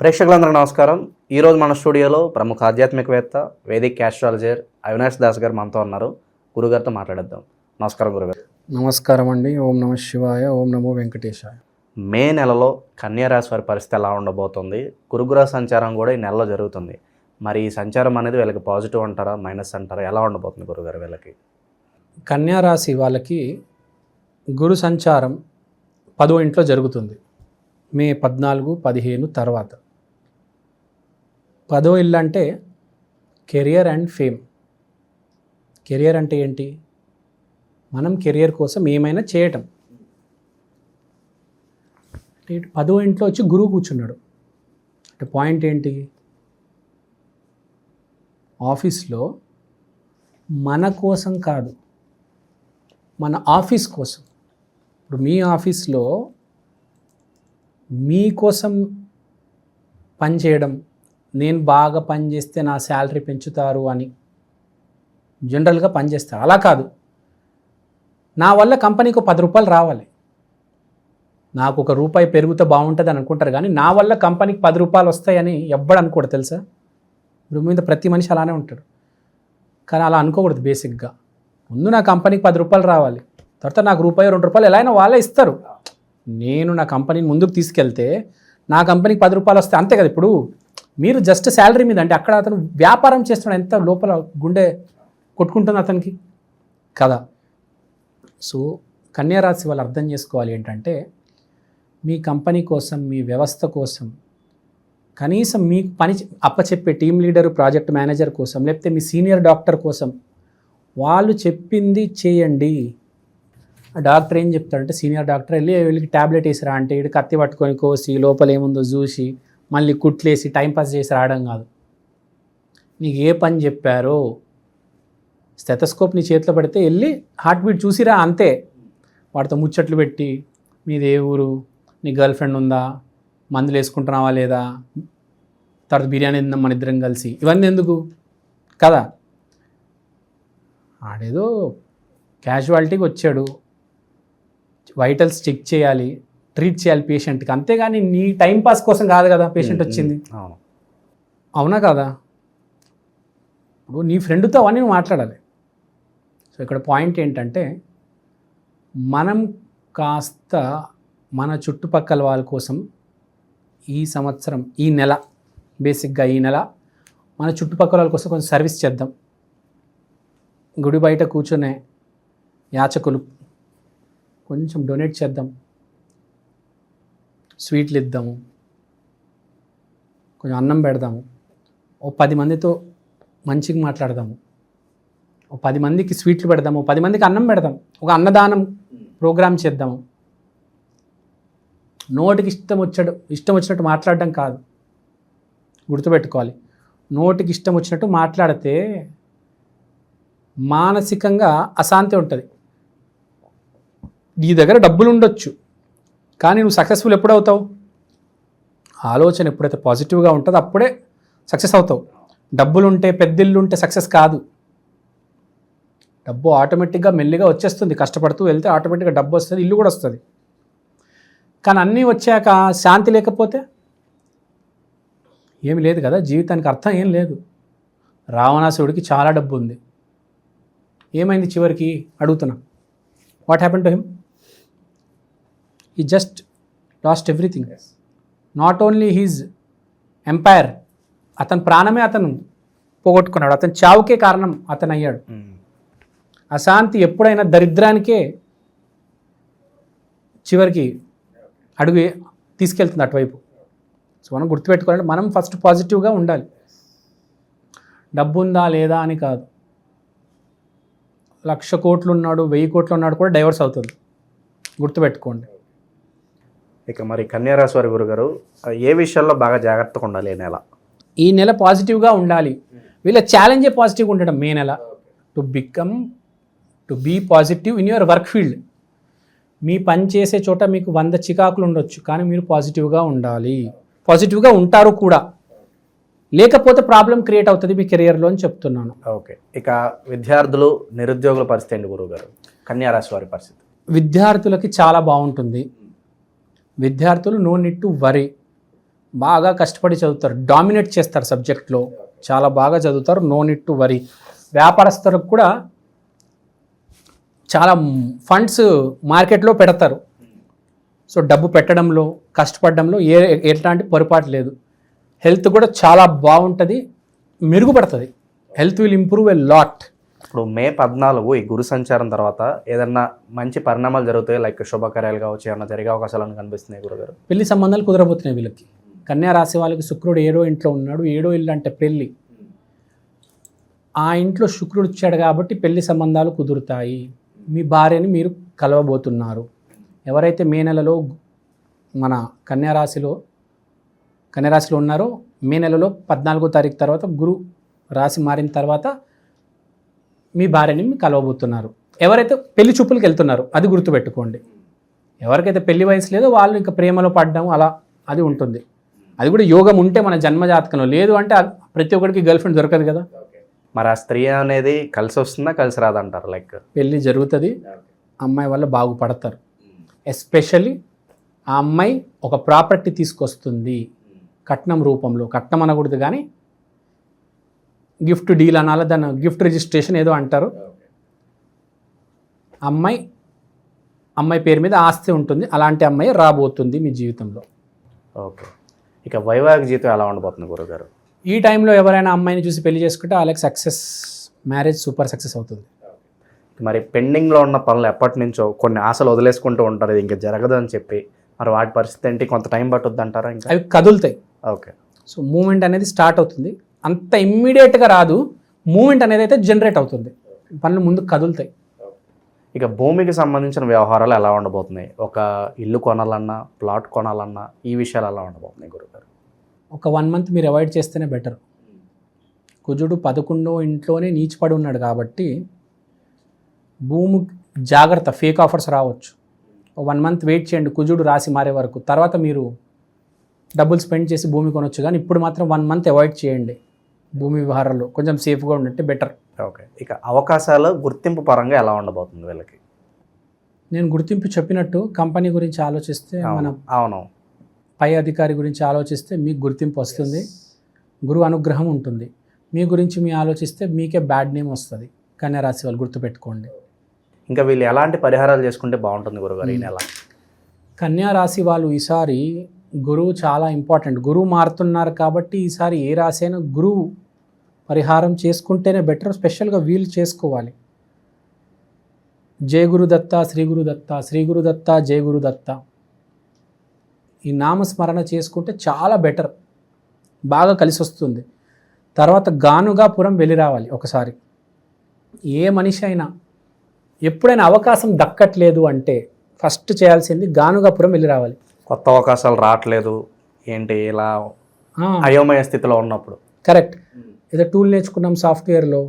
ప్రేక్షకులందరికీ నమస్కారం. ఈరోజు మన స్టూడియోలో ప్రముఖ ఆధ్యాత్మికవేత్త వేదిక్ క్యాస్ట్రాలజర్ అవినాష్ దాస్ గారు మనతో ఉన్నారు. గురుగారితో మాట్లాడేద్దాం. నమస్కారం గురుగారు. నమస్కారం అండి. ఓం నమ శివాయ ఓం నమో వెంకటేశాయ. మే నెలలో కన్యారాశి వారి పరిస్థితి ఎలా ఉండబోతుంది? గురుగ్రహ సంచారం కూడా ఈ నెలలో జరుగుతుంది. మరి ఈ సంచారం అనేది వీళ్ళకి పాజిటివ్ అంటారా మైనస్ అంటారా? ఎలా ఉండబోతుంది గురుగారు వీళ్ళకి? కన్యా రాశి వాళ్ళకి గురు సంచారం పదో ఇంట్లో జరుగుతుంది. మే పద్నాలుగు పదిహేను తర్వాత. పదో ఇల్లు అంటే కెరియర్ అండ్ ఫేమ్. కెరియర్ అంటే ఏంటి? మనం కెరియర్ కోసం ఏమైనా చేయటం. అంటే పదో ఇంట్లో వచ్చి గురువు కూర్చున్నాడు. అంటే పాయింట్ ఏంటి? ఆఫీస్లో మన కోసం కాదు మన ఆఫీస్ కోసం. ఇప్పుడు మీ ఆఫీస్లో మీకోసం పని చేయడం నేను బాగా పనిచేస్తే నా శాలరీ పెంచుతారు అని. జనరల్గా పనిచేస్తారు అలా కాదు. నా వల్ల కంపెనీకి ఒక పది రూపాయలు రావాలి. నాకు ఒక రూపాయి పెరుగుతే బాగుంటుంది అని అనుకుంటారు కానీ నా వల్ల కంపెనీకి పది రూపాయలు వస్తాయని ఎవ్వడు అనుకోడు తెలుసా? భూమి మీద ప్రతి మనిషి అలానే ఉంటాడు. కానీ అలా అనుకోకూడదు బేసిక్గా. ముందు నా కంపెనీకి పది రూపాయలు రావాలి. తర్వాత నాకు రూపాయి రెండు రూపాయలు ఎలా అయినా వాళ్ళే ఇస్తారు. నేను నా కంపెనీని ముందుకు తీసుకెళ్తే నా కంపెనీకి పది రూపాయలు వస్తే అంతే కదా ఇప్పుడు? మీరు జస్ట్ శాలరీ మీద అంటే అక్కడ అతను వ్యాపారం చేస్తున్నాడు ఎంత లోపల గుండె కొట్టుకుంటుంది అతనికి? కదా. సో కన్యారాశి వాళ్ళు అర్థం చేసుకోవాలి ఏంటంటే మీ కంపెనీ కోసం మీ వ్యవస్థ కోసం కనీసం మీకు పని అప్పచెప్పే టీం లీడర్ ప్రాజెక్ట్ మేనేజర్ కోసం లేకపోతే మీ సీనియర్ డాక్టర్ కోసం వాళ్ళు చెప్పింది చేయండి. ఆ డాక్టర్ ఏం చెప్తాడంటే సీనియర్ డాక్టర్ వెళ్ళి వీళ్ళకి ట్యాబ్లెట్ వేసిరా అంటే వీడికి కత్తి పట్టుకొని కోసి లోపల ఏముందో చూసి మళ్ళీ కుట్లేసి టైంపాస్ చేసి రావడం కాదు. నీకు ఏ పని చెప్పారో స్టెథస్కోప్ నీ చేతిలో పెడితే వెళ్ళి హార్ట్ బీట్ చూసిరా అంతే. వాడితో ముచ్చట్లు పెట్టి మీది ఏ ఊరు? నీ గర్ల్ ఫ్రెండ్ ఉందా? మందులు వేసుకుంటున్నావా లేదా? తర్వాత బిర్యానీ తిందాం మన ఇద్దరం కలిసి. ఇవన్నీ ఎందుకు? కదా? ఆడేదో క్యాజువాలిటీకి వచ్చాడు. వైటల్స్ చెక్ చేయాలి. ట్రీట్ చేయాలి పేషెంట్కి అంతేగాని నీ టైం పాస్ కోసం కాదు కదా పేషెంట్ వచ్చింది. అవును. అవునా కదా? ఇప్పుడు నీ ఫ్రెండ్తో అవన్నీ నువ్వు మాట్లాడాలి. సో ఇక్కడ పాయింట్ ఏంటంటే మనం కాస్త మన చుట్టుపక్కల వాళ్ళ కోసం ఈ సంవత్సరం ఈ నెల బేసిక్గా ఈ నెల మన చుట్టుపక్కల వాళ్ళ కోసం కొంచెం సర్వీస్ చేద్దాం. గుడి బయట కూర్చునే యాచకులు కొంచెం డొనేట్ చేద్దాం. స్వీట్లు ఇద్దాము. కొంచెం అన్నం పెడదాము. ఓ పది మందితో మంచిగా మాట్లాడదాము. ఓ పది మందికి స్వీట్లు పెడదాము. ఓ పది మందికి అన్నం పెడదాం ఒక అన్నదానం ప్రోగ్రామ్ చేద్దాము. నోటికి ఇష్టం వచ్చాడు ఇష్టం వచ్చినట్టు మాట్లాడడం కాదు. గుర్తుపెట్టుకోవాలి. నోటికి ఇష్టం వచ్చినట్టు మాట్లాడితే మానసికంగా అశాంతి ఉంటుంది. నీ దగ్గర డబ్బులు ఉండొచ్చు. కానీ నువ్వు సక్సెస్ఫుల్ ఎప్పుడవుతావు ఆలోచన ఎప్పుడైతే పాజిటివ్గా ఉంటుందో అప్పుడే సక్సెస్ అవుతావు. డబ్బులు ఉంటే ఉంటే సక్సెస్ కాదు. డబ్బు ఆటోమేటిక్గా మెల్లిగా వచ్చేస్తుంది. కష్టపడుతూ వెళ్తే ఆటోమేటిక్గా డబ్బు వస్తుంది ఇల్లు కూడా వస్తుంది. కానీ అన్నీ వచ్చాక శాంతి లేకపోతే? ఏమి లేదు కదా జీవితానికి అర్థం ఏం లేదు. రావణాసుడికి చాలా డబ్బు ఉంది. ఏమైంది చివరికి? అడుగుతున్నా. What happen to him he just lost everything not only his empire అతని ప్రాణమే అతను పోగొట్టుకున్నాడు. అతని చావుకే కారణం అతను అయ్యాడు ఉమ్. అశాంతి ఎప్పుడైనా దరిద్రానికే చివరికి అడుగు తీసుకెళ్తుంది అటువైపు. సో మనం గుర్తుపెట్టుకోవాలంటే మనం ఫస్ట్ పాజిటివ్గా ఉండాలి. డబ్బు ఉందా లేదా అని కాదు. లక్ష కోట్లు ఉన్నాడు వెయ్యి కోట్లు ఉన్నాడు కూడా డైవర్స్ అవుతుంది. గుర్తుపెట్టుకోండి. ఇక మరి కన్యారాశి వారి గురుగారు ఏ విషయాల్లో బాగా జాగ్రత్తగా ఉండాలి ఈ నెల? ఈ నెల పాజిటివ్గా ఉండాలి. వీళ్ళ ఛాలెంజే పాజిటివ్గా ఉండడం మే నెల. To become to be positive in your work field మీ పని చేసే చోట మీకు వంద చికాకులు ఉండొచ్చు కానీ మీరు పాజిటివ్గా ఉండాలి. పాజిటివ్గా ఉంటారు కూడా. లేకపోతే ప్రాబ్లం క్రియేట్ అవుతుంది మీ కెరియర్లో అని చెప్తున్నాను. ఓకే. ఇక విద్యార్థులు నిరుద్యోగుల పరిస్థితి ఏంటి గురుగారు? కన్యారాశి వారి పరిస్థితి. విద్యార్థులకి చాలా బాగుంటుంది. విద్యార్థులు నో నిట్ టు వరీ. బాగా కష్టపడి చదువుతారు. డామినేట్ చేస్తారు సబ్జెక్ట్లో. చాలా బాగా చదువుతారు నో నిట్ టు వరీ. వ్యాపారస్తులకు కూడా చాలా ఫండ్స్ మార్కెట్లో పెడతారు. సో డబ్బు పెట్టడంలో కష్టపడడంలో ఏ ఎట్లాంటి పొరపాటు లేదు. హెల్త్ కూడా చాలా బాగుంటుంది. మెరుగుపడుతుంది. Health will improve a lot. ఇప్పుడు మే పద్నాలుగు ఈ గురు సంచారం తర్వాత ఏదన్నా మంచి పరిణామాలు జరుగుతాయి? లైక్ శుభకార్యాలు కావచ్చు ఏమన్నా జరిగే అవకాశాలు అని కనిపిస్తున్నాయి గురుగారు? పెళ్ళి సంబంధాలు కుదరబోతున్నాయి వీళ్ళకి. కన్యా రాశి వాళ్ళకి శుక్రుడు ఏడో ఇంట్లో ఉన్నాడు. ఏడో ఇల్లు అంటే పెళ్ళి ఆ ఇంట్లో శుక్రుడు ఇచ్చాడు కాబట్టి పెళ్ళి సంబంధాలు కుదురుతాయి. మీ భార్యని మీరు కలవబోతున్నారు. ఎవరైతే మే నెలలో మన కన్యా రాశిలో కన్యా రాశిలో ఉన్నారో మే నెలలో పద్నాలుగో తారీఖు తర్వాత గురు రాశి మారిన తర్వాత మీ భార్యని కలవబోతున్నారు. ఎవరైతే పెళ్ళి చూపులకు వెళ్తున్నారో అది గుర్తుపెట్టుకోండి. ఎవరికైతే పెళ్ళి వయసు లేదో వాళ్ళు ఇంకా ప్రేమలో పడ్డం అలా అది ఉంటుంది. అది కూడా యోగం ఉంటే మన జన్మ జాతకంలో. లేదు అంటే ప్రతి ఒక్కరికి గర్ల్ ఫ్రెండ్ దొరకదు కదా. మరి ఆ స్త్రీ అనేది కలిసి వస్తుందా కలిసి రాదంటారు లైక్ పెళ్ళి జరుగుతుంది. అమ్మాయి వల్ల బాగుపడతారు. ఎస్పెషల్లీ ఆ అమ్మాయి ఒక ప్రాపర్టీ తీసుకొస్తుంది. కట్నం రూపంలో. కట్నం అనకూడదు కానీ గిఫ్ట్ డీల్ అనాలి దాని గిఫ్ట్ రిజిస్ట్రేషన్ ఏదో అంటారు. అమ్మాయి అమ్మాయి పేరు మీద ఆస్తి ఉంటుంది అలాంటి అమ్మాయి రాబోతుంది మీ జీవితంలో. ఓకే. ఇక వైవాహిక జీవితం ఎలా ఉండబోతుంది గురుగారు? ఈ టైంలో ఎవరైనా అమ్మాయిని చూసి పెళ్ళి చేసుకుంటే వాళ్ళకి సక్సెస్ మ్యారేజ్ సూపర్ సక్సెస్ అవుతుంది. మరి పెండింగ్లో ఉన్న పనులు ఎప్పటి నుంచో కొన్ని ఆశలు వదిలేసుకుంటూ ఉంటారు ఇది ఇంకా జరగదు అని చెప్పి. మరి వాటి పరిస్థితి ఏంటి? కొంత టైం పట్టుద్ది అంటారా ఇంకా? అవి కదులుతాయి. ఓకే. సో మూమెంట్ అనేది స్టార్ట్ అవుతుంది. అంత ఇమ్మీడియట్గా రాదు. మూమెంట్ అనేది అయితే జనరేట్ అవుతుంది. పనులు ముందు కదులుతాయి. ఇక భూమికి సంబంధించిన వ్యవహారాలు ఎలా ఉండబోతున్నాయి? ఒక ఇల్లు కొనాలన్నా ప్లాట్ కొనాలన్నా ఈ విషయాలు ఎలా ఉండబోతున్నాయి గురుగారు? ఒక వన్ మంత్ మీరు అవాయిడ్ చేస్తేనే బెటర్ కుజుడు పదకొండో ఇంట్లోనే నీచిపడి ఉన్నాడు కాబట్టి భూమి జాగ్రత్త ఫేక్ ఆఫర్స్ రావచ్చు. వన్ మంత్ వెయిట్ చేయండి కుజుడు రాసి మారే వరకు. తర్వాత మీరు డబ్బులు స్పెండ్ చేసి భూమి కొనొచ్చు. కానీ ఇప్పుడు మాత్రం వన్ మంత్ అవాయిడ్ చేయండి. భూమి వ్యవహారాల్లో కొంచెం సేఫ్గా ఉండంటే బెటర్. ఓకే. ఇక అవకాశాలు గుర్తింపు పరంగా ఎలా ఉండబోతుంది వీళ్ళకి? నేను గుర్తింపు చెప్పినట్టు కంపెనీ గురించి ఆలోచిస్తే మన అవును. అవును పై అధికారి గురించి ఆలోచిస్తే మీకు గుర్తింపు వస్తుంది. గురువు అనుగ్రహం ఉంటుంది. మీ గురించి మీ ఆలోచిస్తే మీకే బ్యాడ్ నేమ్ వస్తుంది. కన్యా రాశి వాళ్ళు గుర్తుపెట్టుకోండి. ఇంకా వీళ్ళు ఎలాంటి పరిహారాలు చేసుకుంటే బాగుంటుంది గురుగారు ఈ నెల? కన్యా రాశి వాళ్ళు ఈసారి గురువు చాలా ఇంపార్టెంట్ గురువు మారుతున్నారు కాబట్టి ఈసారి ఏ రాశైనా గురువు పరిహారం చేసుకుంటేనే బెటర్ స్పెషల్గా వీలు చేసుకోవాలి. జయ గురుదత్త శ్రీ గురుదత్త శ్రీ గురుదత్త జయ గురుదత్త ఈ నామస్మరణ చేసుకుంటే చాలా బెటర్ బాగా కలిసి వస్తుంది. తర్వాత గానుగాపురం వెళ్ళి రావాలి ఒకసారి. ఏ మనిషి అయినా ఎప్పుడైనా అవకాశం దక్కట్లేదు అంటే ఫస్ట్ చేయాల్సింది గానుగాపురం వెళ్ళి రావాలి. కొత్త అవకాశాలు రావట్లేదు. ఏంటి ఇలా అయోమయ స్థితిలో ఉన్నప్పుడు. కరెక్ట్. ఏదో టూల్ నేర్చుకున్నాం సాఫ్ట్వేర్లో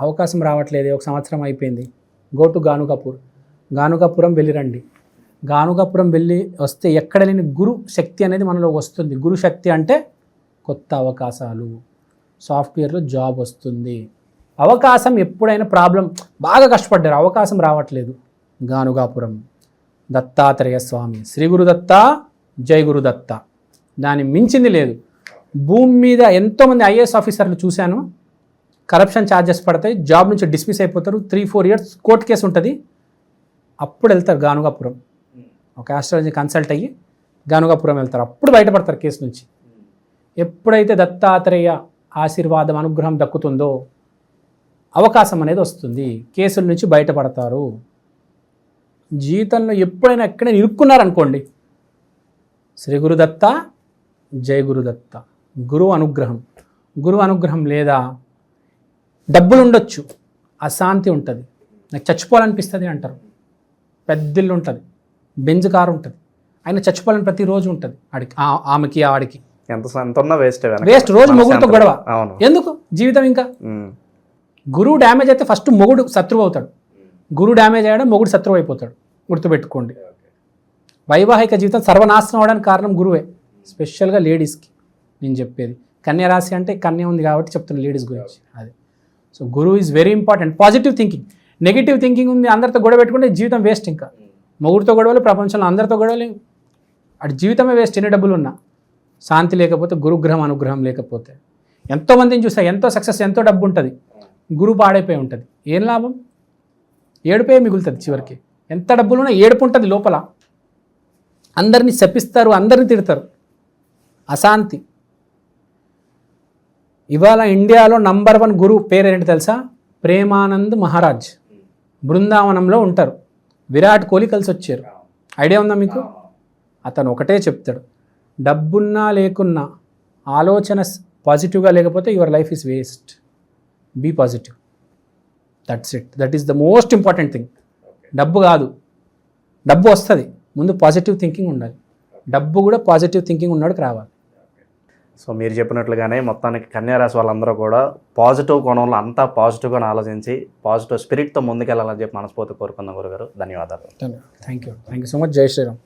అవకాశం రావట్లేదు ఒక సంవత్సరం అయిపోయింది. గో టు గానుగాపూర్ గానుగాపురం వెళ్ళిరండి గానుగాపురం వెళ్ళి వస్తే ఎక్కడ లేని గురు శక్తి అనేది మనలో వస్తుంది. గురు శక్తి అంటే కొత్త అవకాశాలు. సాఫ్ట్వేర్లో జాబ్ వస్తుంది. అవకాశం ఎప్పుడైనా ప్రాబ్లం బాగా కష్టపడ్డారు అవకాశం రావట్లేదు. గానుగాపురం దత్తాత్రేయ స్వామి. శ్రీ గురుదత్త జై గురుదత్త దాని మించింది లేదు. భూమి మీద ఎంతోమంది ఐఏఎస్ ఆఫీసర్లు చూశాను. కరప్షన్ ఛార్జెస్ పడతాయి. జాబ్ నుంచి డిస్మిస్ అయిపోతారు. Three four years court case ఉంటుంది. అప్పుడు వెళ్తారు గానుగాపురం. ఒక ఆస్ట్రాలజీ కన్సల్ట్ అయ్యి గానుగాపురం వెళ్తారు. అప్పుడు బయటపడతారు కేసు నుంచి. ఎప్పుడైతే దత్తాత్రేయ ఆశీర్వాదం అనుగ్రహం దక్కుతుందో అవకాశం అనేది వస్తుంది. కేసుల నుంచి బయటపడతారు. జీవితంలో ఎప్పుడైనా ఎక్కడైనా ఇరుక్కున్నారనుకోండి శ్రీ గురుదత్త జై గురుదత్త గురువు అనుగ్రహం. గురువు అనుగ్రహం లేదా? డబ్బులు ఉండొచ్చు అశాంతి ఉంటుంది. నాకు చచ్చిపోవాలనిపిస్తుంది అంటారు. పెద్దిల్లు ఉంటుంది బెంజ్ కారు ఉంటుంది ఆయన చచ్చిపోవాలని ప్రతిరోజు ఉంటుంది ఆడికి ఆ- ఆమెకి ఆడికి. ఎంత ఎంత ఉన్నా వేస్ట్ వేస్ట్ రోజు మొగుడుతో గొడవ. ఎందుకు? జీవితం ఇంకా. గురువు డ్యామేజ్ అయితే ఫస్ట్ మొగుడు శత్రువు అవుతాడు. గురువు డ్యామేజ్ అయ్యాడు మొగుడు శత్రువు అయిపోతాడు. గుర్తుపెట్టుకోండి. వైవాహిక జీవితం సర్వనాశనం అవడానికి కారణం గురువే స్పెషల్గా లేడీస్కి నేను చెప్పేది. కన్యా రాశి అంటే కన్య ఉంది కాబట్టి చెప్తున్నా లేడీస్ గురించి. అది. సో గురువు is very important positive thinking negative thinking ఉంది అందరితో గొడవ పెట్టుకుంటే జీవితం వేస్ట్ ఇంకా. మొగుడితో గొడవలు ప్రపంచంలో అందరితో గొడవలు అటు జీవితమే వేస్ట్ ఎన్ని డబ్బులు ఉన్నా. శాంతి లేకపోతే గురుగ్రహం అనుగ్రహం లేకపోతే. ఎంతోమందిని చూసా ఎంతో సక్సెస్ ఎంతో డబ్బు ఉంటుంది. గురువు పాడైపోయి ఉంటుంది. ఏం లాభం? ఏడుపే మిగులుతుంది చివరికి. ఎంత డబ్బులున్నా ఏడుపు ఉంటుంది లోపల. అందరినీ శపిస్తారు అందరిని తిడతారు. అశాంతి. ఇవాళ ఇండియాలో నంబర్ వన్ గురువు పేరు ఏంటి తెలుసా? ప్రేమానంద్ మహారాజ్. బృందావనంలో ఉంటారు. విరాట్ కోహ్లీ కలిసి వచ్చారు ఐడియా ఉందా మీకు? అతను ఒకటే చెప్తాడు. డబ్బున్నా లేకున్నా ఆలోచన పాజిటివ్గా లేకపోతే your life is waste. Be positive. That's it. That is the most important thing. డబ్బు కాదు. డబ్బు వస్తుంది. ముందు పాజిటివ్ థింకింగ్ ఉండాలి. డబ్బు కూడా పాజిటివ్ థింకింగ్ ఉన్నాడుకి రావాలి. సో మీరు చెప్పినట్లుగానే మొత్తానికి కన్యారాశి వాళ్ళందరూ కూడా పాజిటివ్ కోణంలో అంతా పాజిటివ్గా ఆలోచించి పాజిటివ్ స్పిరిట్తో ముందుకెళ్ళాలని చెప్పి మనస్ఫూర్తి కోరుకుందాం గురుగారు. ధన్యవాదాలు. Thank you thank you so much జై శ్రీరామ్.